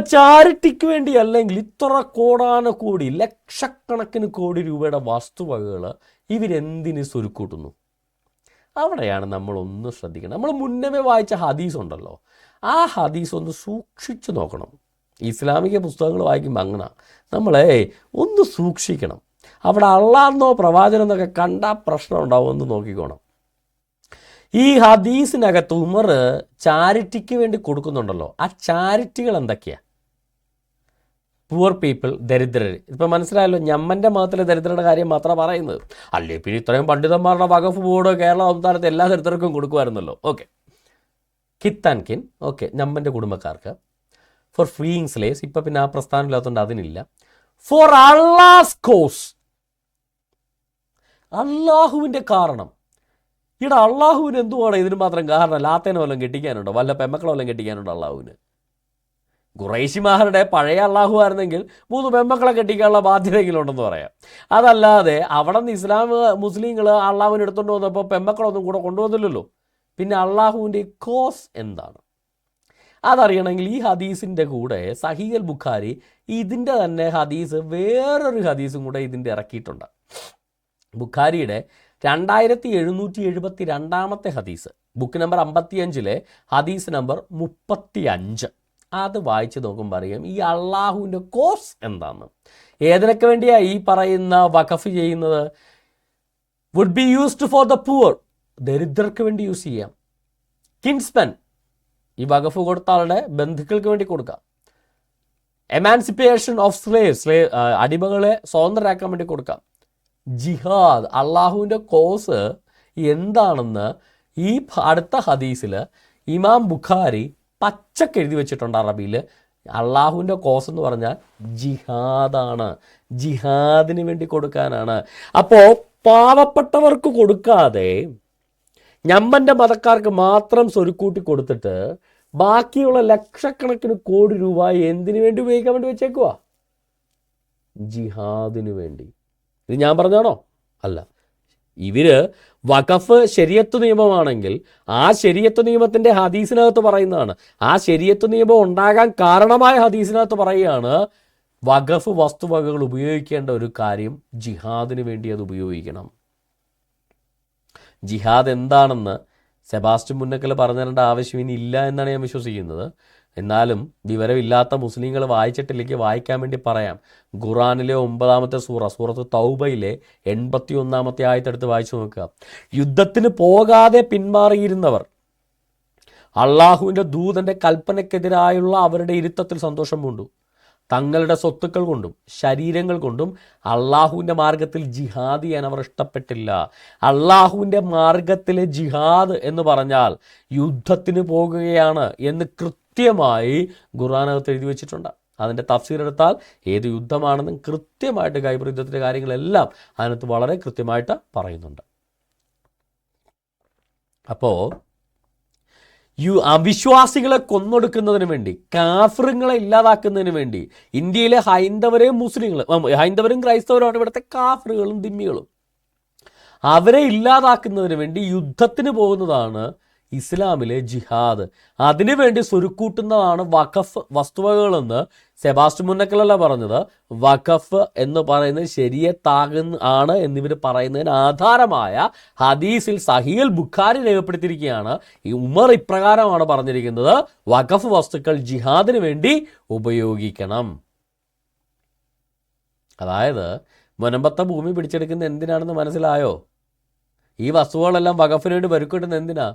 അപ്പം ചാരിറ്റിക്ക് വേണ്ടി അല്ലെങ്കിൽ ഇത്ര കോടാന കോടി ലക്ഷക്കണക്കിന് കോടി രൂപയുടെ വസ്തുവകകൾ ഇവരെന്തിന് സ്വരുക്കൂട്ടുന്നു? അവിടെയാണ് നമ്മൾ ഒന്ന് ശ്രദ്ധിക്കണം. നമ്മൾ മുന്നമേ വായിച്ച ഹദീസ് ഉണ്ടല്ലോ ആ ഹദീസ് ഒന്ന് സൂക്ഷിച്ചു നോക്കണം. ഇസ്ലാമിക പുസ്തകങ്ങൾ വായിക്കുമ്പോൾ അങ്ങനെ. നമ്മളെ ഒന്ന് സൂക്ഷിക്കണം. അവിടെ അള്ളാന്നോ പ്രവാചനം എന്നൊക്കെ കണ്ടാൽ പ്രശ്നം ഉണ്ടാവും എന്ന് നോക്കിക്കോണം. ഈ ഹദീസിനകത്ത് ഉമർ ചാരിറ്റിക്ക് വേണ്ടി കൊടുക്കുന്നുണ്ടല്ലോ. ആ ചാരിറ്റികൾ എന്തൊക്കെയാ? പുവർ പീപ്പിൾ ദരിദ്രർ. ഇപ്പം മനസ്സിലായല്ലോ ഞമ്മന്റെ മതത്തിലെ ദരിദ്രരുടെ കാര്യം മാത്രമാണ് പറയുന്നത്. അല്ലേ പിന്നെ ഇത്രയും പണ്ഡിതന്മാരുടെ വകഫ് ബോർഡ് കേരള സംസ്ഥാനത്ത് എല്ലാ ദരിദ്രർക്കും കൊടുക്കുമായിരുന്നല്ലോ. Okay. Kith and kin okay ഞമ്മന്റെ കുടുംബക്കാർക്ക്. ഫോർ ഫ്രീയിങ് സ്ലേസ് ഇപ്പം പിന്നെ ആ പ്രസ്ഥാനം ഇല്ലാത്തതുകൊണ്ട് അതിനില്ല. ഫോർ അള്ളാസ് കോസ് അള്ളാഹുവിന്റെ കാരണം. ഇവിടെ അള്ളാഹുവിന് എന്തുവാണ് ഇതിന് മാത്രം കാരണം ലാത്തേനെ വല്ലതും കെട്ടിക്കാനുണ്ടോ? വല്ല പെമ്മക്കളെ വല്ലതും കെട്ടിക്കാനുണ്ടോ അള്ളാഹുവിന് ഖുറൈശിമാരുടെ പഴയ അള്ളാഹു ആയിരുന്നെങ്കിൽ മൂന്ന് പെമ്മക്കളെ കെട്ടിക്കാനുള്ള ബാധ്യതയെങ്കിലും ഉണ്ടെന്ന് പറയാം. അതല്ലാതെ അവിടെ നിന്ന് ഇസ്ലാം മുസ്ലിങ്ങൾ അള്ളാഹുവിനെ എടുത്തുകൊണ്ട് വന്നപ്പോൾ പെമ്മക്കളൊന്നും കൂടെ കൊണ്ടുവന്നില്ലല്ലോ. പിന്നെ അള്ളാഹുവിന്റെ കോസ് എന്താണ്? അതറിയണമെങ്കിൽ ഈ ഹദീസിന്റെ കൂടെ സഹീൽ ബുഖാരി ഇതിന്റെ തന്നെ ഹദീസ് വേറൊരു ഹദീസും കൂടെ ഇതിന്റെ ഇറക്കിയിട്ടുണ്ട്. ബുഖാരിയുടെ രണ്ടായിരത്തി എഴുന്നൂറ്റി എഴുപത്തി രണ്ടാമത്തെ ഹദീസ് ബുക്ക് നമ്പർ അമ്പത്തിയഞ്ചിലെ ഹദീസ് നമ്പർ മുപ്പത്തി അഞ്ച് അത് വായിച്ചു നോക്കുമ്പോൾ അറിയാം ഈ അള്ളാഹുവിന്റെ കോഴ്സ് എന്താണ് ഏതിനൊക്കെ വേണ്ടിയാണ് ഈ പറയുന്ന വഖഫ് ചെയ്യുന്നത്? Would be used for the poor ദരിദ്രർക്ക് വേണ്ടി യൂസ് ചെയ്യാം. കിൻസ്മെൻ ഈ വഖഫ് കൊടുത്ത ആളുടെ ബന്ധുക്കൾക്ക് വേണ്ടി കൊടുക്കാം. എമാൻസിപ്പേഷൻ ഓഫ് സ്ലേവ് സ്ലേവ് അടിമകളെ സ്വതന്ത്രരാക്കാൻ വേണ്ടി കൊടുക്കാം. ജിഹാദ്. അള്ളാഹുവിന്റെ കോസ് എന്താണെന്ന് ഈ അടുത്ത ഹദീസിൽ ഇമാം ബുഖാരി പച്ചക്ക് എഴുതി വെച്ചിട്ടുണ്ട് അറബിയിൽ അള്ളാഹുവിന്റെ കോസ് എന്ന് പറഞ്ഞാൽ ജിഹാദാണ്. ജിഹാദിന് വേണ്ടി കൊടുക്കാനാണ്. അപ്പോൾ പാവപ്പെട്ടവർക്ക് കൊടുക്കാതെ ഞമ്മന്റെ മതക്കാർക്ക് മാത്രം സ്വരുക്കൂട്ടി കൊടുത്തിട്ട് ബാക്കിയുള്ള ലക്ഷക്കണക്കിന് കോടി രൂപ എന്തിനു വേണ്ടി ഉപയോഗിക്കാൻ വേണ്ടി വെച്ചേക്കുവാ? ജിഹാദിന് വേണ്ടി. ഇത് ഞാൻ പറഞ്ഞാണോ അല്ല. ഇവർ വഖഫ് ശരിയത്ത് നിയമമാണെങ്കിൽ ആ ശരിയത്ത് നിയമത്തിന്റെ ഹദീസിനകത്ത് പറയുന്നതാണ്. ആ ശരിയത്ത് നിയമം ഉണ്ടാകാൻ കാരണമായ ഹദീസിനകത്ത് പറയുകയാണ് വഖഫ് വസ്തുവകകൾ ഉപയോഗിക്കേണ്ട ഒരു കാര്യം ജിഹാദിന് വേണ്ടി അത് ഉപയോഗിക്കണം. ജിഹാദ് എന്താണെന്ന് സെബാസ്റ്റ്യൻ മുന്നക്കൽ പറഞ്ഞു തരേണ്ട ആവശ്യം ഇനി ഇല്ല എന്നാണ് ഞാൻ വിശ്വസിക്കുന്നത്. എന്നാലും വിവരമില്ലാത്ത മുസ്ലിങ്ങൾ വായിച്ചിട്ടില്ലെങ്കിൽ വായിക്കാൻ വേണ്ടി പറയാം. ഖുറാനിലെ ഒമ്പതാമത്തെ സൂറ സൂറത്ത് തൗബയിലെ എൺപത്തി ഒന്നാമത്തെ ആയത്തെടുത്ത് വായിച്ചു നോക്കുക. യുദ്ധത്തിന് പോകാതെ പിന്മാറിയിരുന്നവർ അള്ളാഹുവിന്റെ ദൂതന്റെ കൽപ്പനയ്ക്കെതിരായുള്ള അവരുടെ ഇരുത്തത്തിൽ സന്തോഷം പൂണ്ടു തങ്ങളുടെ സ്വത്തുക്കൾ കൊണ്ടും ശരീരങ്ങൾ കൊണ്ടും അള്ളാഹുവിന്റെ മാർഗത്തിൽ ജിഹാദ് ചെയ്യാൻ അവർ ഇഷ്ടപ്പെട്ടില്ല. അള്ളാഹുവിന്റെ മാർഗത്തിലെ ജിഹാദ് എന്ന് പറഞ്ഞാൽ യുദ്ധത്തിന് പോകുകയാണ് എന്ന് കൃത്യമായി ഖുറാനകത്ത് എഴുതി വെച്ചിട്ടുണ്ട്. അതിന്റെ തഫ്സീർ എടുത്താൽ ഏത് യുദ്ധമാണെന്നും കൃത്യമായിട്ട് ഖൈബർ യുദ്ധത്തിന്റെ കാര്യങ്ങളെല്ലാം അതിനകത്ത് വളരെ കൃത്യമായിട്ട് പറയുന്നുണ്ട്. അപ്പോൾ യു അവിശ്വാസികളെ കൊന്നൊടുക്കുന്നതിന് വേണ്ടി കാഫറുകളെ ഇല്ലാതാക്കുന്നതിന് വേണ്ടി ഇന്ത്യയിലെ ഹൈന്ദവരെയും മുസ്ലിങ്ങളും ഹൈന്ദവരും ക്രൈസ്തവരുമാണ് ഇവിടുത്തെ കാഫറുകളും ദിമ്മികളും. അവരെ ഇല്ലാതാക്കുന്നതിന് വേണ്ടി യുദ്ധത്തിന് പോകുന്നതാണ് ഇസ്ലാമിലെ ജിഹാദ്. അതിനുവേണ്ടി സ്വരുക്കൂട്ടുന്നതാണ് വഖഫ് വസ്തുവകകളെന്ന് സെബാസ്റ്റ്യൻ മുന്നക്കലല്ല പറഞ്ഞത്. വഖഫ് എന്ന് പറയുന്നത് ശരിയത്താകുന്ന ആണ് എന്നിവർ പറയുന്നതിന് ആധാരമായ ഹദീസിൽ സഹീൽ ബുഖാരി രേഖപ്പെടുത്തിയിരിക്കുകയാണ്. ഈ ഉമർ ഇപ്രകാരമാണ് പറഞ്ഞിരിക്കുന്നത് വഖഫ് വസ്തുക്കൾ ജിഹാദിന് വേണ്ടി ഉപയോഗിക്കണം. അതായത് മുനമ്പത്തെ ഭൂമി പിടിച്ചെടുക്കുന്നത് എന്തിനാണെന്ന് മനസ്സിലായോ? ഈ വസ്തുക്കളെല്ലാം വകഫിന് വേണ്ടി വരുക്കിട്ടുന്ന എന്തിനാ?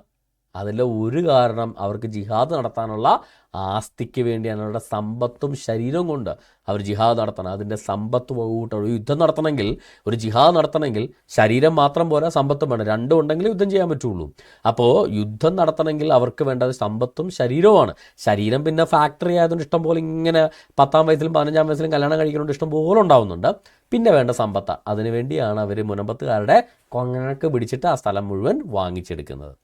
അതിലെ ഒരു കാരണം അവർക്ക് ജിഹാദ് നടത്താനുള്ള ആസ്തിക്ക് വേണ്ടിയാണ്. അവരുടെ സമ്പത്തും ശരീരവും കൊണ്ട് അവർ ജിഹാദ് നടത്തണം. അതിന്റെ സമ്പത്ത് വകുപ്പ് ഒരു യുദ്ധം നടത്തണമെങ്കിൽ ഒരു ജിഹാദ് നടത്തണമെങ്കിൽ ശരീരം മാത്രം പോരാ സമ്പത്തും വേണം രണ്ടും ഉണ്ടെങ്കിൽ യുദ്ധം ചെയ്യാൻ പറ്റുള്ളൂ. അപ്പോൾ യുദ്ധം നടത്തണമെങ്കിൽ അവർക്ക് വേണ്ടത് സമ്പത്തും ശരീരവുമാണ്. ശരീരം പിന്നെ ഫാക്ടറി ആയതുകൊണ്ട് ഇഷ്ടം പോലെ ഇങ്ങനെ പത്താം വയസ്സിലും പതിനഞ്ചാം വയസ്സിലും കല്യാണം കഴിക്കുന്നുണ്ട് ഇഷ്ടം പോലെ ഉണ്ടാവുന്നുണ്ട്. പിന്നെ വേണ്ട സമ്പത്ത. അതിനുവേണ്ടിയാണ് അവർ മുനമ്പത്തുകാരുടെ കൊങ്ങണക്ക് പിടിച്ചിട്ട് ആ സ്ഥലം മുഴുവൻ വാങ്ങിച്ചെടുക്കുന്നത്.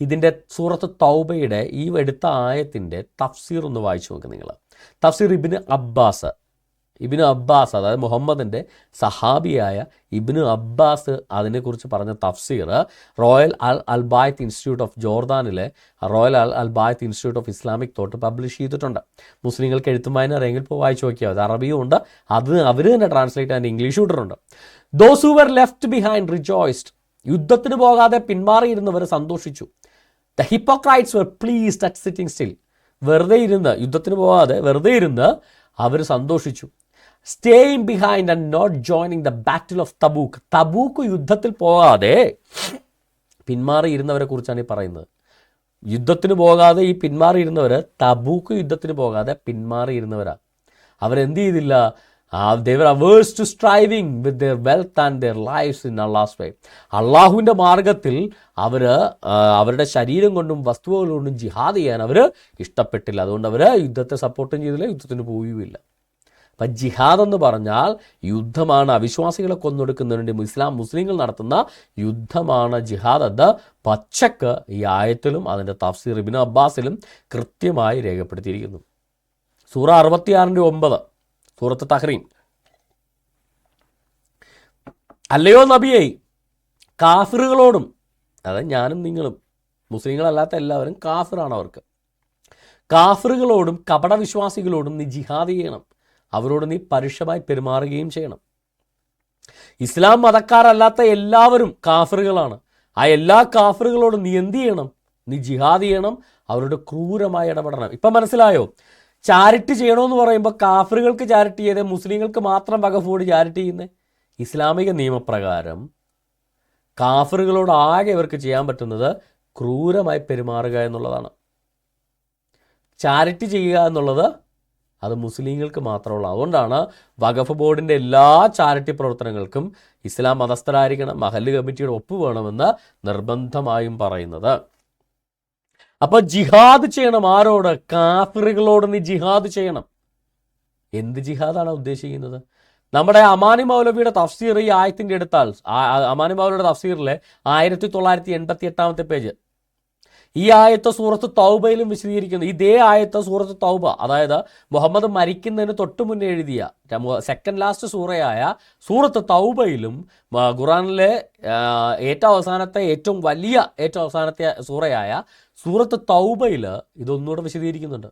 ഇതിന്റെ സൂറത്ത് തൗബയുടെ ഈ എടുത്ത ആയത്തിന്റെ തഫ്സീർ ഒന്ന് വായിച്ചു നോക്ക് നിങ്ങൾ. തഫ്സീർ ഇബിന് അബ്ബാസ് ഇബിന് അബ്ബാസ് അതായത് മുഹമ്മദിന്റെ സഹാബിയായ ഇബിന് അബ്ബാസ് അതിനെക്കുറിച്ച് പറഞ്ഞ തഫ്സീർ Royal Al Albayt Institute of ജോർദാനിലെ Royal Al Albayt Institute of Islamic Thought publish ചെയ്തിട്ടുണ്ട്. മുസ്ലിങ്ങൾക്ക് എഴുത്തുമായി അറിയെങ്കിൽ ഇപ്പോൾ വായിച്ചു നോക്കിയാൽ അത് അറബിയും ഉണ്ട്. അത് അവർ തന്നെ ട്രാൻസ്ലേറ്റ് അതിന്റെ ഇംഗ്ലീഷ് ഇട്ടിട്ടുണ്ട്. Those who were left behind rejoiced യുദ്ധത്തിന് പോകാതെ പിന്മാറിയിരുന്നവർ സന്തോഷിച്ചു. The hypocrites were pleased at sitting still വെറുതെ ഇരുന്ന് യുദ്ധത്തിന് പോകാതെ വെറുതെ ഇരുന്ന് അവർ സന്തോഷിച്ചു. Staying behind and not joining the battle of Tabuk Tabuk യുദ്ധത്തിൽ പോകാതെ പിന്മാറിയിരുന്നവരെ കുറിച്ചാണ് ഈ പറയുന്നത്. യുദ്ധത്തിന് പോകാതെ ഈ പിന്മാറിയിരുന്നവർ തബൂക്ക് യുദ്ധത്തിന് പോകാതെ പിന്മാറിയിരുന്നവരാണ് അവരെന്ത് ചെയ്തില്ല? Averse to striving with their wealth and their lives in Allah's way അള്ളാഹുവിന്റെ മാർഗത്തിൽ അവർ അവരുടെ ശരീരം കൊണ്ടും വസ്തുവകൾ കൊണ്ടും ജിഹാദ് ചെയ്യാൻ അവർ ഇഷ്ടപ്പെട്ടില്ല. അതുകൊണ്ട് അവർ യുദ്ധത്തെ സപ്പോർട്ടും ചെയ്തില്ല യുദ്ധത്തിന് പോവുകയില്ല അപ്പം ജിഹാദ് എന്ന് പറഞ്ഞാൽ യുദ്ധമാണ് അവിശ്വാസികളെ കൊന്നൊടുക്കുന്നതിന് വേണ്ടി ഇസ്ലാം മുസ്ലിങ്ങൾ നടത്തുന്ന യുദ്ധമാണ് ജിഹാദ് അത് പച്ചക്ക് ഈ ആയത്തിലും അതിന്റെ തഫ്സീർ ഇബിൻ അബ്ബാസിലും കൃത്യമായി രേഖപ്പെടുത്തിയിരിക്കുന്നു. സൂറ അറുപത്തിയാറിന്റെ ഒമ്പത്. സൂറത്ത് തഹ്രീം അല്ലയോ നബിയെ കാഫിറുകളോടും അതായത് ഞാനും നിങ്ങളും മുസ്ലിങ്ങളല്ലാത്ത എല്ലാവരും കാഫിറാണ് അവർക്ക്. കാഫിറുകളോടും കപടവിശ്വാസികളോടും നീ ജിഹാദ് ചെയ്യണം. അവരോട് നീ പരുഷമായി പെരുമാറുകയും ചെയ്യണം. ഇസ്ലാം മതക്കാരല്ലാത്ത എല്ലാവരും കാഫറുകളാണ്. ആ എല്ലാ കാഫറുകളോടും നീ എന്ത് ചെയ്യണം? നീ ജിഹാദ് ചെയ്യണം. അവരോട് ക്രൂരമായി ഇടപെടണം. ഇപ്പം മനസ്സിലായോ? ചാരിറ്റി ചെയ്യണമെന്ന് പറയുമ്പോൾ കാഫറുകൾക്ക് ചാരിറ്റി ചെയ്തേ മുസ്ലിങ്ങൾക്ക് മാത്രം വകഫോട് ചാരിറ്റി ചെയ്യുന്നത് ഇസ്ലാമിക നിയമപ്രകാരം കാഫറുകളോട് ആകെ ഇവർക്ക് ചെയ്യാൻ പറ്റുന്നത് ക്രൂരമായി പെരുമാറുക എന്നുള്ളതാണ്. ചാരിറ്റി ചെയ്യുക എന്നുള്ളത് അത് മുസ്ലിങ്ങൾക്ക് മാത്രമുള്ള. അതുകൊണ്ടാണ് വഖഫ് ബോർഡിന്റെ എല്ലാ ചാരിറ്റി പ്രവർത്തനങ്ങൾക്കും ഇസ്ലാം മതസ്ഥരായിരിക്കണം മഹല്ല് കമ്മിറ്റിയുടെ ഒപ്പ് വേണമെന്ന് നിർബന്ധമായും പറയുന്നത്. അപ്പൊ ജിഹാദ് ചെയ്യണം ആരോട്? കാഫിറുകളോട് നീ ജിഹാദ് ചെയ്യണം. എന്ത് ജിഹാദാണ് ഉദ്ദേശിക്കുന്നത്? നമ്മുടെ അമാനി മൗലവിയുടെ തഫ്സീർ ഈ ആയത്തിന്റെ എടുത്താൽ അമാനി മൗലവിയുടെ തഫ്സീറിലെ ആയിരത്തി തൊള്ളായിരത്തി എൺപത്തി എട്ടാമത്തെ പേജ്. ഈ ആയത്ത് സൂറത്ത് തൗബയിലും വിശദീകരിക്കുന്നു. ഇതേ ആയത്ത് സൂറത്ത് തൗബ അതായത് മുഹമ്മദ് മരിക്കുന്നതിന് തൊട്ട് മുന്നേ എഴുതിയ സെക്കൻഡ് ലാസ്റ്റ് സൂറയായ സൂറത്ത് തൗബയിലും ഖുറാനിലെ ഏറ്റവും അവസാനത്തെ ഏറ്റവും വലിയ ഏറ്റവും അവസാനത്തെ സൂറയായ സൂറത്ത് തൗബയിൽ ഇതൊന്നുകൂടെ വിശദീകരിക്കുന്നുണ്ട്.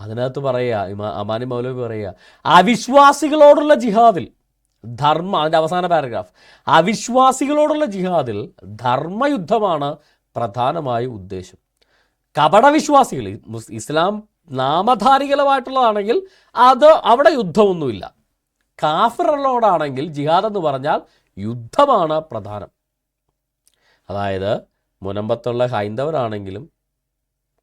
അതിനകത്ത് പറയുക അമാനി മൗലവി പറയുക അവിശ്വാസികളോടുള്ള ജിഹാദിൽ ധർമ്മ അതിന്റെ അവസാന പാരഗ്രാഫ്. അവിശ്വാസികളോടുള്ള ജിഹാദിൽ ധർമ്മയുദ്ധമാണ് പ്രധാനമായ ഉദ്ദേശം. കപടവിശ്വാസികൾ ഇസ്ലാം നാമധാരികളുമായിട്ടുള്ളതാണെങ്കിൽ അത് അവിടെ യുദ്ധമൊന്നുമില്ല. കാഫിറുകളോടാണെങ്കിൽ ജിഹാദ് എന്ന് പറഞ്ഞാൽ യുദ്ധമാണ് പ്രധാനം. അതായത് മുനമ്പത്തുള്ള ഹൈന്ദവരാണെങ്കിലും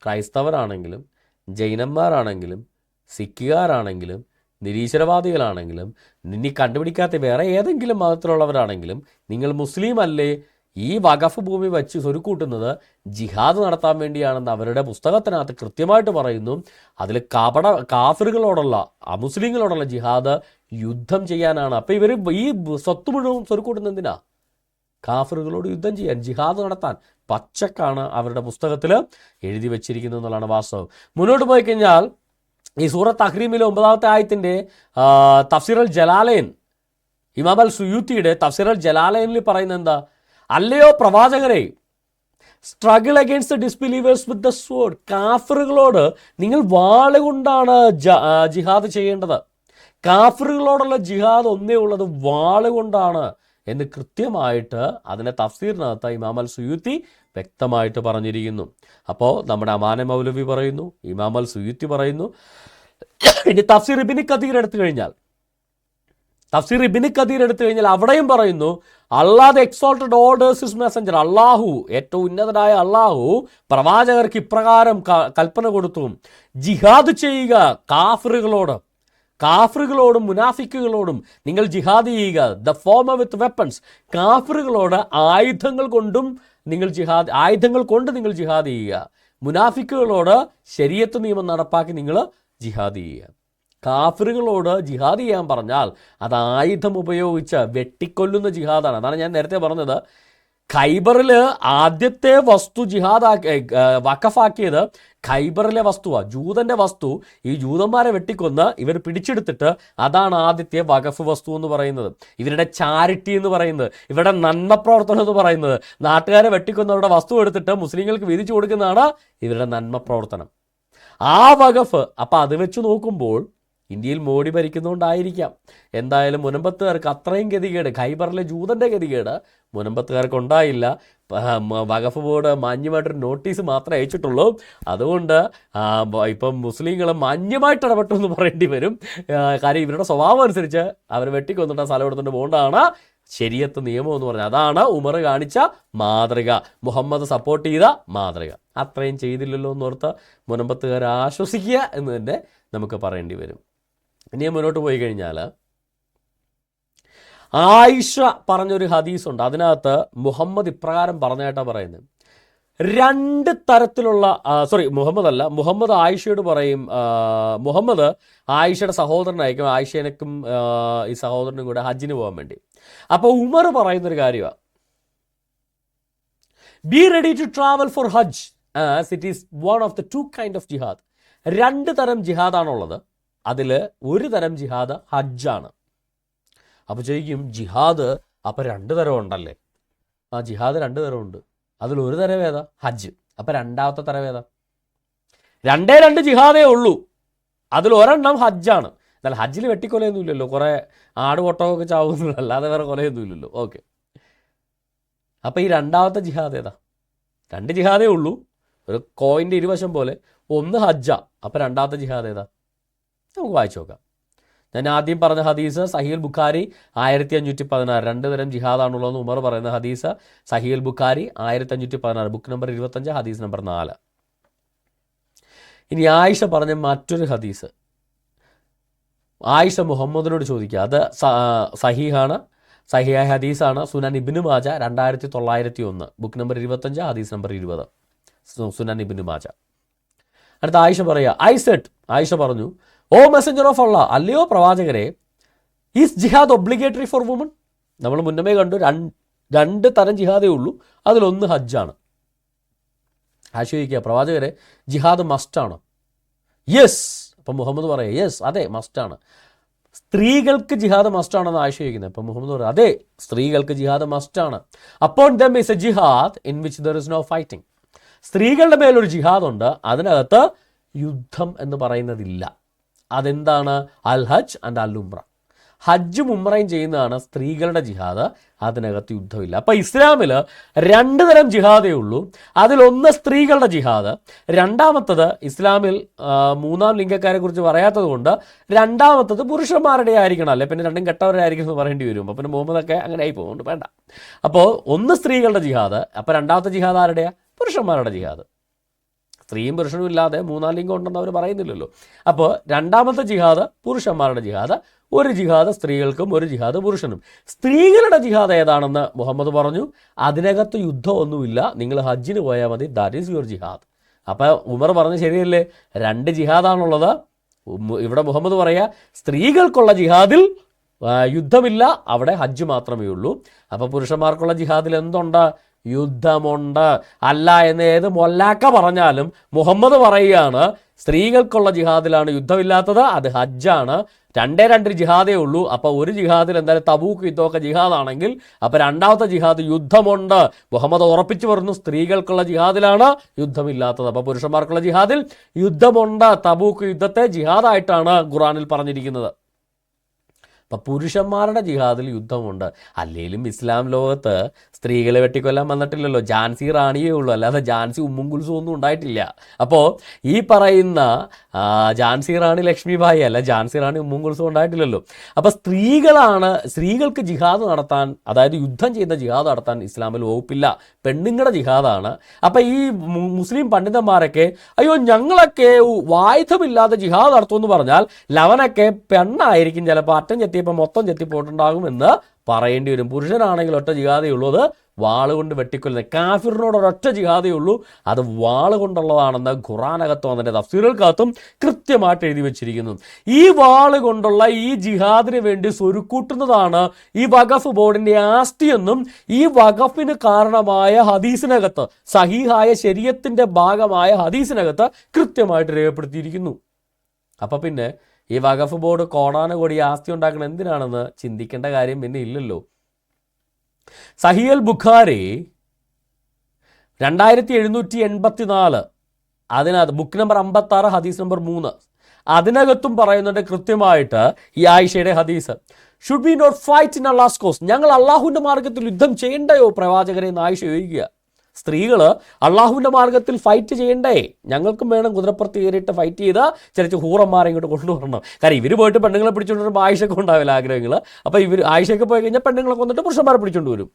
ക്രൈസ്തവരാണെങ്കിലും ജൈനന്മാരാണെങ്കിലും സിഖുകാരാണെങ്കിലും നിരീശ്വരവാദികളാണെങ്കിലും ഇനി കണ്ടുപിടിക്കാത്ത വേറെ ഏതെങ്കിലും മതത്തിലുള്ളവരാണെങ്കിലും നിങ്ങൾ മുസ്ലിം അല്ലേ? ഈ വഖഫ് ഭൂമി വെച്ച് സ്വരുക്കൂട്ടുന്നത് ജിഹാദ് നടത്താൻ വേണ്ടിയാണെന്ന് അവരുടെ പുസ്തകത്തിനകത്ത് കൃത്യമായിട്ട് പറയുന്നു. അതിൽ കപട കാഫിറുകളോടുള്ള അമുസ്ലിങ്ങളോടുള്ള ജിഹാദ് യുദ്ധം ചെയ്യാനാണ്. അപ്പോൾ ഇവർ ഈ സ്വത്ത് മുഴുവൻ സ്വരുക്കൂട്ടുന്നത് എന്തിനാ? കാഫറുകളോട് യുദ്ധം ചെയ്യാൻ ജിഹാദ് നടത്താൻ. പച്ചക്കാണ് അവരുടെ പുസ്തകത്തിൽ എഴുതി വച്ചിരിക്കുന്നത് എന്നുള്ളതാണ് വാസ്തവം. മുന്നോട്ട് പോയി കഴിഞ്ഞാൽ ഈ സൂറത്ത് അഹ്രീമിലെ ഒമ്പതാമത്തെ ആയത്തിന്റെ തഫ്സീർ അൽ ജലാലയൻ ഇമാം അൽ സുയൂത്തിയുടെ തഫ്സീർ അൽ ജലാലയനിൽ പറയുന്നത് എന്താ? അല്ലയോ പ്രവാചകരെ struggle against disbelievers with the sword കാഫറുകളോട് നിങ്ങൾ വാളുകൊണ്ടാണ് ജിഹാദ് ചെയ്യേണ്ടത്. കാഫറുകളോടുള്ള ജിഹാദ് ഒന്നേ ഉള്ളത് വാളുകൊണ്ടാണ് എന്ന് കൃത്യമായിട്ട് അതിനെ തഫ്സീറിനകത്ത് ഇമാം അൽ സുയൂത്തി വ്യക്തമായിട്ട് പറഞ്ഞിരിക്കുന്നു. അപ്പോൾ നമ്മുടെ അമാന മൗലവി പറയുന്നു ഇമാം അൽ സുയൂത്തി പറയുന്നു ഇനി തഫ്സീർ ഇബിന് കതീർ എടുത്തു കഴിഞ്ഞാൽ തഫ്സീർ ഇബിന് കതീർ എടുത്തു കഴിഞ്ഞാൽ അവിടെയും പറയുന്നു Allah exalted orders is messenger അള്ളാഹു ഏറ്റവും ഉന്നതനായ അള്ളാഹു പ്രവാചകർക്ക് ഇപ്രകാരം കൽപ്പന കൊടുത്തു. ജിഹാദ് ചെയ്യുക കാഫറുകളോട് കാഫറുകളോടും മുനാഫിക്കുകളോടും നിങ്ങൾ ജിഹാദ് ചെയ്യുക. ദ ഫോമ വിത്ത് വെപ്പൺസ് കാഫറുകളോട് ആയുധങ്ങൾ കൊണ്ടും നിങ്ങൾ ജിഹാദ് ആയുധങ്ങൾ കൊണ്ട് നിങ്ങൾ ജിഹാദ് ചെയ്യുക. മുനാഫിക്കുകളോട് ശരീരത്ത് നിയമം നടപ്പാക്കി നിങ്ങൾ ജിഹാദ് ചെയ്യുക. കാഫറുകളോട് ജിഹാദ് ചെയ്യാൻ പറഞ്ഞാൽ അത് ആയുധം ഉപയോഗിച്ച് വെട്ടിക്കൊല്ലുന്ന ജിഹാദാണ്. അതാണ് ഞാൻ നേരത്തെ പറഞ്ഞത്. ഖൈബറിൽ ആദ്യത്തെ വസ്തു ജിഹാദ് വക്കഫാക്കിയത് ഖൈബറിലെ വസ്തുവാണ് ജൂതന്റെ വസ്തു. ഈ ജൂതന്മാരെ വെട്ടിക്കൊന്ന് ഇവർ പിടിച്ചെടുത്തിട്ട് അതാണ് ആദ്യത്തെ വഖഫ് വസ്തു എന്ന് പറയുന്നത്. ഇവരുടെ ചാരിറ്റി എന്ന് പറയുന്നത് ഇവരുടെ നന്മ പ്രവർത്തനം എന്ന് പറയുന്നത്. നാട്ടുകാരെ വെട്ടിക്കൊന്നവരുടെ വസ്തു എടുത്തിട്ട് മുസ്ലിങ്ങൾക്ക് വിധിച്ചു കൊടുക്കുന്നതാണ് ഇവരുടെ നന്മ പ്രവർത്തനം. ആ വകഫ് അപ്പം അത് വെച്ച് നോക്കുമ്പോൾ ഇന്ത്യയിൽ മോഡി ഭരിക്കുന്നതുകൊണ്ടായിരിക്കാം എന്തായാലും മുനമ്പത്തുകാർക്ക് അത്രയും ഗതികേട് ഖൈബറിലെ ജൂതന്റെ ഗതികേട് മുനമ്പത്തുകാർക്ക് ഉണ്ടായില്ല വഖഫ് ബോർഡ് മാന്യമായിട്ടൊരു നോട്ടീസ് മാത്രമേ അയച്ചിട്ടുള്ളൂ. അതുകൊണ്ട് ഇപ്പം മുസ്ലിങ്ങൾ മാന്യമായിട്ട് ഇടപെട്ടു എന്ന് പറയേണ്ടി വരും. കാര്യം ഇവരുടെ സ്വഭാവം അനുസരിച്ച് അവർ വെട്ടിക്കൊന്നിട്ട് സ്ഥലം എടുത്തുകൊണ്ട് പോകേണ്ടതാണ്. ശരിയത്ത് നിയമം എന്ന് പറഞ്ഞാൽ അതാണ് ഉമർ കാണിച്ച മാതൃക. മുഹമ്മദ് സപ്പോർട്ട് ചെയ്ത മാതൃക. അത്രയും ചെയ്തില്ലല്ലോ എന്നോർത്ത് മുനമ്പത്തുകാർ ആശ്വസിക്കുക എന്ന് തന്നെ നമുക്ക് പറയേണ്ടി വരും. ഇനി മുന്നോട്ട് പോയി കഴിഞ്ഞാൽ ആയിഷ പറഞ്ഞൊരു ഹദീസുണ്ട്. അതിനകത്ത് മുഹമ്മദ് ഇപ്രകാരം പറഞ്ഞതായിട്ടാണ് പറയുന്നത്. രണ്ട് തരത്തിലുള്ള സോറി മുഹമ്മദ് അല്ല മുഹമ്മദ് ആയിഷയോട് പറയും മുഹമ്മദ് ആയിഷയുടെ സഹോദരനായിരിക്കും ആയിഷേനക്കും ഈ സഹോദരനും കൂടെ ഹജ്ജിന് പോകാൻ വേണ്ടി. അപ്പോൾ ഉമർ പറയുന്നൊരു കാര്യമാണ് be ready to travel for hajj as it is one of the two kind of jihad രണ്ട് തരം ജിഹാദാണുള്ളത്. അതിൽ ഒരു തരം ജിഹാദ് ഹജ്ജാണ്. അപ്പോൾ ചോദിക്കും ജിഹാദ് അപ്പോൾ രണ്ട് തരം ഉണ്ടല്ലേ? ആ ജിഹാദ് രണ്ട് തരമുണ്ട് അതിൽ ഒരു തരം ഏതാ? ഹജ്ജ്. അപ്പോൾ രണ്ടാമത്തെ തരം ഏതാ? രണ്ടേ രണ്ട് ജിഹാദേ ഉള്ളൂ. അതിൽ ഒരെണ്ണം ഹജ്ജാണ്. എന്നാൽ ഹജ്ജിൽ വെട്ടിക്കൊലയൊന്നുമില്ലല്ലോ. കുറേ ആട് ഒട്ടകമൊക്കെ ചാവുന്നുള്ളൂ അല്ലാതെ വേറെ കൊലയൊന്നുമില്ലല്ലോ. ഓക്കെ. അപ്പോൾ ഈ രണ്ടാമത്തെ ജിഹാദ് ഏതാ? രണ്ട് ജിഹാദേ ഉള്ളൂ. ഒരു കോയിന്റെ ഇരുവശം പോലെ. ഒന്ന് ഹജ്ജ അപ്പം രണ്ടാമത്തെ ജിഹാദ് ഏതാ? നമുക്ക് വായിച്ചു നോക്കാം. ഞാൻ ആദ്യം പറഞ്ഞ ഹദീസ് സഹീൽ ബുഖാരി ആയിരത്തി അഞ്ഞൂറ്റി പതിനാറ് രണ്ട് തരം ജിഹാദാണുള്ളതെന്ന് ഉമർ പറയുന്ന ഹദീസ് സഹീൽ ബുഖാരി ആയിരത്തി അഞ്ഞൂറ്റി പതിനാറ് ബുക്ക് നമ്പർ ഇരുപത്തഞ്ച് ഹദീസ് നമ്പർ നാല്. ഇനി ആയിഷ പറഞ്ഞ മറ്റൊരു ഹദീസ്. ആയിഷ മുഹമ്മദിനോട് ചോദിക്കുക. അത് സഹീഹാണ്. സഹിയായ ഹദീസാണ് സുനാൻ ഇബിനു മാജ രണ്ടായിരത്തി തൊള്ളായിരത്തി ഒന്ന് ബുക്ക് നമ്പർ ഇരുപത്തഞ്ച് ഹദീസ് നമ്പർ ഇരുപത്. സുനൻ ഇബിനു മാജ അടുത്ത ആയിഷ പറയുക ഐ സെറ്റ് ആയിഷ പറഞ്ഞു ഓ മെസ്സഞ്ചർ ഓഫ് അള്ള അല്ലയോ പ്രവാചകരെ is jihad obligatory for woman നമ്മൾ മുന്നമേ കണ്ടു രണ്ട് രണ്ട് തരം ജിഹാദേ ഉള്ളൂ അതിലൊന്ന് ഹജ്ജാണ്. ആശ്വസിക്കുക പ്രവാചകരെ ജിഹാദ് മസ്റ്റാണ് യെസ് അപ്പം മുഹമ്മദ് പറയുക യെസ് അതെ മസ്റ്റാണ് സ്ത്രീകൾക്ക് ജിഹാദ് മസ്റ്റാണെന്ന് ആശ ചോദിക്കുന്നത്. അപ്പം മുഹമ്മദ് പറയുക അതെ സ്ത്രീകൾക്ക് ജിഹാദ് മസ്റ്റാണ് അപ്പോൾ them is a jihad in which there is no fighting സ്ത്രീകളുടെ മേലൊരു ജിഹാദുണ്ട്. അതിനകത്ത് യുദ്ധം എന്ന് പറയുന്നതില്ല. അതെന്താണ്? അൽ ഹജ് ആൻഡ് അൽ ഉംറ ഹജ്ജും ഉംറയും ചെയ്യുന്നതാണ് സ്ത്രീകളുടെ ജിഹാദ്. അതിനകത്ത് യുദ്ധമില്ല. അപ്പോൾ ഇസ്ലാമിൽ രണ്ട് തരം ജിഹാദേ ഉള്ളൂ. അതിലൊന്ന് സ്ത്രീകളുടെ ജിഹാദ്. രണ്ടാമത്തത് ഇസ്ലാമിൽ മൂന്നാം ലിംഗക്കാരെ കുറിച്ച് പറയാത്തത് കൊണ്ട് രണ്ടാമത്തത് പുരുഷന്മാരുടെ ആയിരിക്കണം. അല്ലെ പിന്നെ രണ്ടും കെട്ടവരായിരിക്കും എന്ന് പറയേണ്ടി വരും. അപ്പോൾ പിന്നെ മുഹമ്മദൊക്കെ അങ്ങനെ ആയി പോകുന്നുണ്ട്. വേണ്ട. അപ്പോൾ ഒന്ന് സ്ത്രീകളുടെ ജിഹാദ്. അപ്പോൾ രണ്ടാമത്തെ ജിഹാദ് ആരുടെയാ? പുരുഷന്മാരുടെ ജിഹാദ്. സ്ത്രീയും പുരുഷനും ഇല്ലാതെ മൂന്നാം ലിംഗം ഉണ്ടെന്ന് അവർ പറയുന്നില്ലല്ലോ. അപ്പോൾ രണ്ടാമത്തെ ജിഹാദ് പുരുഷന്മാരുടെ ജിഹാദ് ഒരു ജിഹാദ് സ്ത്രീകൾക്കും ഒരു ജിഹാദ് പുരുഷനും. സ്ത്രീകളുടെ ജിഹാദ് ഏതാണെന്ന് മുഹമ്മദ് പറഞ്ഞു അതിനകത്ത് യുദ്ധമൊന്നുമില്ല നിങ്ങൾ ഹജ്ജിന് പോയാൽ മതി ദാറ്റ് ഈസ് യുവർ ജിഹാദ്. അപ്പോൾ ഉമർ പറഞ്ഞ് ശരിയല്ലേ? രണ്ട് ജിഹാദാണുള്ളത്. ഇവിടെ മുഹമ്മദ് പറയുക സ്ത്രീകൾക്കുള്ള ജിഹാദിൽ യുദ്ധമില്ല അവിടെ ഹജ്ജ് മാത്രമേ ഉള്ളൂ അപ്പോൾ പുരുഷന്മാർക്കുള്ള ജിഹാദിൽ എന്തുണ്ട്? യുദ്ധമുണ്ട്. അല്ല എന്ന് ഏത് മൊല്ലാക്ക പറഞ്ഞാലും മുഹമ്മദ് പറയുകയാണ് സ്ത്രീകൾക്കുള്ള ജിഹാദിലാണ് യുദ്ധമില്ലാത്തത് അത് ഹജ്ജാണ്. രണ്ടേ രണ്ട് ജിഹാദേ ഉള്ളൂ. അപ്പോൾ ഒരു ജിഹാദിൽ എന്തായാലും തബൂക്ക് യുദ്ധമൊക്കെ ജിഹാദാണെങ്കിൽ അപ്പോൾ രണ്ടാമത്തെ ജിഹാദ് യുദ്ധമുണ്ട്. മുഹമ്മദ് ഉറപ്പിച്ചു പറഞ്ഞു സ്ത്രീകൾക്കുള്ള ജിഹാദിലാണ് യുദ്ധമില്ലാത്തത്. അപ്പോൾ പുരുഷന്മാർക്കുള്ള ജിഹാദിൽ യുദ്ധമുണ്ട്. തബൂക്ക് യുദ്ധത്തെ ജിഹാദായിട്ടാണ് ഖുറാനിൽ പറഞ്ഞിരിക്കുന്നത്. അപ്പം പുരുഷന്മാരുടെ ജിഹാദിൽ യുദ്ധമുണ്ട്. അല്ലെങ്കിലും ഇസ്ലാം ലോകത്ത് സ്ത്രീകളെ വെട്ടിക്കൊല്ലാൻ വന്നിട്ടില്ലല്ലോ. ജാൻസി റാണിയേ ഉള്ളൂ. അല്ലാതെ ജാൻസി ഉമ്മും കുൽസും ഒന്നും ഉണ്ടായിട്ടില്ല. അപ്പോൾ ഈ പറയുന്ന ജാൻസി റാണി ലക്ഷ്മിബായി അല്ല ജാൻസി റാണി ഉമ്മും കുൽസും ഉണ്ടായിട്ടില്ലല്ലോ. അപ്പോൾ സ്ത്രീകളാണ് സ്ത്രീകൾക്ക് ജിഹാദ് നടത്താൻ അതായത് യുദ്ധം ചെയ്യുന്ന ജിഹാദ് നടത്താൻ ഇസ്ലാമിൽ വകുപ്പില്ല. പെണ്ണുങ്ങളുടെ ജിഹാദാണ്. അപ്പോൾ ഈ മുസ്ലിം പണ്ഡിതന്മാരൊക്കെ അയ്യോ ഞങ്ങളൊക്കെ വായുധമില്ലാതെ ജിഹാദ് നടത്തുമെന്ന് പറഞ്ഞാൽ ലവനൊക്കെ പെണ്ണായിരിക്കും ചിലപ്പോൾ അറ്റം ചെത്തിയപ്പോൾ മൊത്തം ചെത്തിപ്പോയിട്ടുണ്ടാകുമെന്ന് പറയേണ്ടി വരും. പുരുഷനാണെങ്കിൽ ഒറ്റ ജിഹാദേ ഉള്ളൂ. അത് വാളുകൊണ്ട് വെട്ടിക്കൊല്ലുന്നത്. കാഫിറിനോട് ഒരൊറ്റ ജിഹാദേ ഉള്ളൂ. അത് വാൾ കൊണ്ടുള്ളതാണെന്ന് ഖുറാനകത്തും അതിന്റെ തഫ്സീറുകൾക്കകത്തും കൃത്യമായിട്ട് എഴുതി വെച്ചിരിക്കുന്നു. ഈ വാൾ കൊണ്ടുള്ള ഈ ജിഹാദിന് വേണ്ടി സ്വരുക്കൂട്ടുന്നതാണ് ഈ വഖഫ് ബോർഡിന്റെ ആസ്തിയെന്നും ഈ വഖഫിന് കാരണമായ ഹദീസിനകത്ത് സഹീഹായ ശരീരത്തിന്റെ ഭാഗമായ ഹദീസിനകത്ത് കൃത്യമായിട്ട് രേഖപ്പെടുത്തിയിരിക്കുന്നു. അപ്പം പിന്നെ ഈ വഖഫ് ബോർഡ് കോടാനുകോടി ആസ്തി ഉണ്ടാക്കണം എന്തിനാണെന്ന് ചിന്തിക്കേണ്ട കാര്യം പിന്നെ ഇല്ലല്ലോ. സഹിയൽ ബുഖാരി രണ്ടായിരത്തി എഴുന്നൂറ്റി എൺപത്തി നാല് അതിനകത്ത് ബുക്ക് നമ്പർ അമ്പത്തി ആറ് ഹദീസ് നമ്പർ മൂന്ന് അതിനകത്തും പറയുന്നുണ്ട് കൃത്യമായിട്ട് ഈ ആയിഷയുടെ ഹദീസ്. Should be not fight in Allah's cause ഞങ്ങൾ അള്ളാഹുവിന്റെ മാർഗത്തിൽ യുദ്ധം ചെയ്യണ്ടയോ പ്രവാചകരെ എന്ന് ആയിഷ ചോദിക്കുക. സ്ത്രീകൾ അള്ളാഹുവിന്റെ മാർഗത്തിൽ ഫൈറ്റ് ചെയ്യണ്ടേ? ഞങ്ങൾക്കും വേണം കുതിരപ്പുറത്ത് കയറിയിട്ട് ഫൈറ്റ് ചെയ്ത് ചിലച്ച് ഹൂറന്മാരെ ഇങ്ങോട്ട് കൊണ്ടുവരണം. കാരണം ഇവർ പോയിട്ട് പെണ്ണുങ്ങളെ പിടിച്ചുകൊണ്ട് വരുമ്പോൾ ആയിഷയ്ക്ക് ഉണ്ടാവില്ല ആഗ്രഹങ്ങൾ അപ്പോൾ ഇവർ ആയിഷയ്ക്ക് പോയി കഴിഞ്ഞാൽ പെണ്ണുങ്ങളെ കൊന്നിട്ട് പുരുഷന്മാരെ പിടിച്ചുകൊണ്ട് വരും.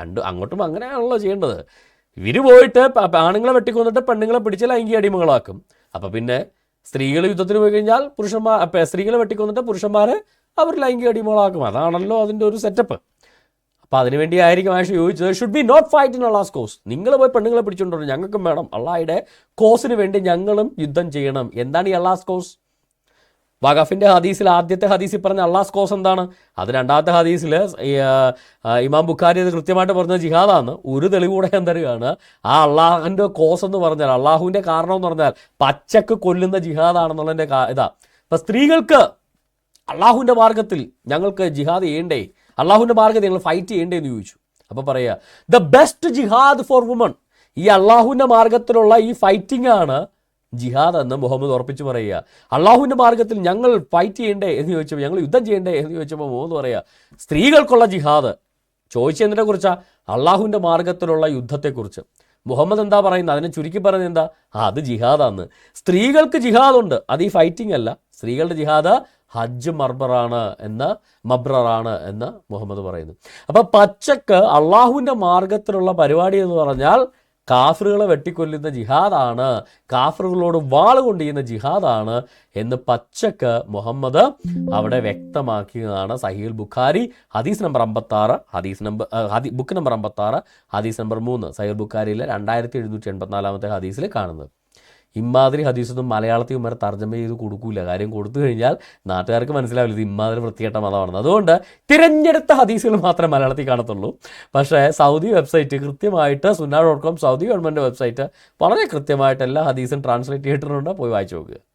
രണ്ട് അങ്ങോട്ടും അങ്ങനെയാണല്ലോ ചെയ്യേണ്ടത്. ഇവർ പോയിട്ട് ആണുങ്ങളെ വെട്ടിക്കൊന്നിട്ട് പെണ്ണുങ്ങളെ പിടിച്ച് ലൈംഗിക അടിമകളാക്കും. അപ്പോൾ പിന്നെ സ്ത്രീകൾ യുദ്ധത്തിന് പോയി കഴിഞ്ഞാൽ പുരുഷന്മാർ സ്ത്രീകളെ വെട്ടിക്കൊന്നിട്ട് പുരുഷന്മാരെ അവർ ലൈംഗിക അടിമകളാക്കും. അതാണല്ലോ അതിന്റെ ഒരു സെറ്റപ്പ് അപ്പോൾ അതിനുവേണ്ടി ആയിരിക്കും ആഷ് ചോദിച്ചത് should be not fight in Allah's cause നിങ്ങൾ പോയി പെണ്ണുങ്ങളെ പിടിച്ചോണ്ടോ ഞങ്ങൾക്കും വേണം. അള്ളാഹയുടെ കോസിന് വേണ്ടി ഞങ്ങളും യുദ്ധം ചെയ്യണം. എന്താണ് ഈ അള്ളാസ് കോസ് വഖഫിന്റെ ഹദീസിൽ ആദ്യത്തെ ഹദീസിൽ പറഞ്ഞ അള്ളാസ് കോസ് എന്താണ്? അത് രണ്ടാമത്തെ ഹദീസിൽ ഇമാം ബുഖാരി അത് കൃത്യമായിട്ട് പറഞ്ഞ ജിഹാദാണ് ഒരു തെളിവൂടെ ഞാൻ തരികയാണ് ആ അള്ളാഹുവിന്റെ കോസ് എന്ന് പറഞ്ഞാൽ അള്ളാഹുവിന്റെ കാരണം എന്ന് പറഞ്ഞാൽ പച്ചക്ക് കൊല്ലുന്ന ജിഹാദാണെന്നുള്ളതിന്റെ കാ- ഇതാ. ഇപ്പൊ സ്ത്രീകൾക്ക് അള്ളാഹുവിന്റെ മാർഗത്തിൽ ഞങ്ങൾക്ക് ജിഹാദ് ചെയ്യണ്ടേ? അള്ളാഹുവിന്റെ മാർഗം നിങ്ങൾ ഫൈറ്റ് ചെയ്യേണ്ടേ എന്ന് ചോദിച്ചു. അപ്പോൾ പറയുക the best jihad for woman ഈ അള്ളാഹുവിന്റെ മാർഗത്തിലുള്ള ഈ ഫൈറ്റിംഗ് ആണ് ജിഹാദ് എന്ന് മുഹമ്മദ് ഉറപ്പിച്ച് പറയുക അള്ളാഹുവിന്റെ മാർഗത്തിൽ ഞങ്ങൾ ഫൈറ്റ് ചെയ്യണ്ടേ എന്ന് ചോദിച്ചപ്പോൾ ഞങ്ങൾ യുദ്ധം ചെയ്യണ്ടേ എന്ന് ചോദിച്ചപ്പോൾ മുഹമ്മദ് പറയുക സ്ത്രീകൾക്കുള്ള ജിഹാദ്. ചോദിച്ചതിനെ കുറിച്ചാ? അള്ളാഹുവിന്റെ മാർഗത്തിലുള്ള യുദ്ധത്തെക്കുറിച്ച്. മുഹമ്മദ് എന്താ പറയുന്നത്? അതിനെ ചുരുക്കി പറയുന്നത് എന്താ? അത് ജിഹാദാന്ന്. സ്ത്രീകൾക്ക് ജിഹാദുണ്ട് അത് ഈ ഫൈറ്റിംഗ് അല്ല. സ്ത്രീകളുടെ ജിഹാദ് ഹജ്ജ് മർബറാണ് എന്ന് മബ്രറാണ് എന്ന് മുഹമ്മദ് പറയുന്നു. അപ്പോൾ പച്ചക്ക് അള്ളാഹുവിന്റെ മാർഗത്തിലുള്ള പരിപാടി എന്ന് പറഞ്ഞാൽ കാഫറുകളെ വെട്ടിക്കൊല്ലുന്ന ജിഹാദാണ് കാഫറുകളോട് വാൾ കൊണ്ട് ചെയ്യുന്ന ജിഹാദാണ് എന്ന് പച്ചക്ക് മുഹമ്മദ് അവിടെ വ്യക്തമാക്കിയതാണ് സഹീൽ ബുഖാരി ഹദീസ് നമ്പർ അമ്പത്താറ് ഹദീസ് നമ്പർ ബുക്ക് നമ്പർ അമ്പത്താറ് ഹദീസ് നമ്പർ മൂന്ന് സഹീൽ ബുഖാരിയിലെ രണ്ടായിരത്തി എഴുന്നൂറ്റി എൺപത്തിനാലാമത്തെ ഹദീസിൽ കാണുന്നത്. ഇമാതിരി ഹദീസൊന്നും മലയാളത്തിൽ വരെ തർജമ ചെയ്ത് കൊടുക്കൂല. കാര്യം കൊടുത്തു കഴിഞ്ഞാൽ നാട്ടുകാർക്ക് മനസ്സിലാവില്ല ഇത് ഇമാതിരി വൃത്തികെട്ട മതമാണെന്ന്. അതുകൊണ്ട് തിരഞ്ഞെടുത്ത ഹദീസുകൾ മാത്രമേ മലയാളത്തിൽ കാണത്തുള്ളൂ. പക്ഷേ സൗദി വെബ്സൈറ്റ് കൃത്യമായിട്ട് sunnah dot com Saudi government website വളരെ കൃത്യമായിട്ട് എല്ലാ ഹദീസും ട്രാൻസ്ലേറ്റ് ചെയ്തിട്ടുണ്ട്. പോയി വായിച്ചു നോക്കുക